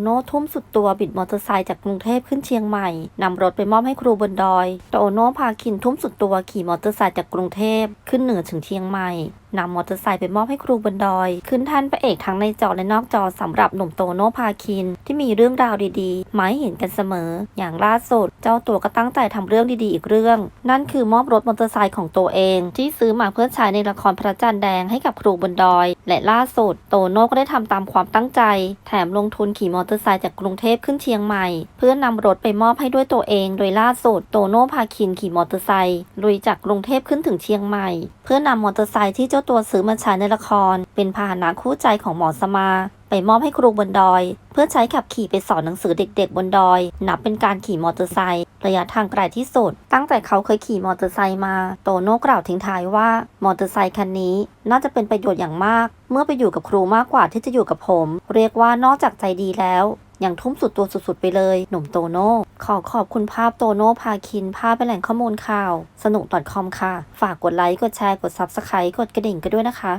โน่ทุ่มสุดตัวบิดมอเตอร์ไซค์จากกรุงเทพขึ้นเชียงใหม่นำรถไปมอบให้ครูบนดอย โตโน่พาคินทุ่มสุดตัวขี่มอเตอร์ไซค์จากกรุงเทพขึ้นเหนือถึงเชียงใหม่นำมอเตอร์ไซค์ไปมอบให้ครูบนดอย ขึ้นท่านพระเอกทั้งในจอและนอกจอสำหรับหนุ่มโตโน่พาคิน ที่มีเรื่องราวดีๆมาให้เห็นกันเสมอ อย่างล่าสุด เจ้าตัวก็ตั้งใจทำเรื่องดีๆ อีกเรื่อง นั่นคือมอบรถมอเตอร์ไซค์ของตัวเอง ที่ซื้อมาเพื่อใช้ในละครพระจันทร์แดงให้กับครูบนดอยและล่าสุดโตโน่ก็ได้ทำตามความตั้งใจ แถมลงทุนขี่มอเตอร์ไซค์จากกรุงเทพขึ้นเชียงใหม่ เพื่อนำรถไปมอบให้ด้วยตัวเอง โดยล่าสุดโตโน่พาคินขี่มอเตอร์ไซค์ลุยจากกรุงเทพขึ้นถึงเชียงใหม่ เพื่อนำมอเตอร์ไซค์ที่เจ้าตัวซื้อมาใช้ในละคร เป็นพาหนะคู่ใจของหมอสมา ไปมอบให้ครูบนดอย เพื่อใช้ขับขี่ไปสอนหนังสือเด็กๆบนดอย นับเป็นการขี่มอเตอร์ไซค์ระยะทางไกลที่สุด ตั้งแต่เขาเคยขี่มอเตอร์ไซค์มา โตโน่กล่าวทิ้งท้ายว่ามอเตอร์ไซค์คันนี้ น่าจะเป็นประโยชน์อย่างมาก เมื่อไปอยู่กับครูมากกว่าที่จะอยู่กับผม เรียกว่านอกจากใจดีแล้วอยังทุ่มสุดตัวสุดๆไปเลย หนุ่มโตโน่ ขอขอบคุณภาพโตโน่พาคิน ภาพเป็นแหล่งข้อมูลข่าว สนุก .com ค่ะ ฝากกดไลค์ กดแชร์ กด Subscribe กดกระดิ่งกันด้วยนะคะ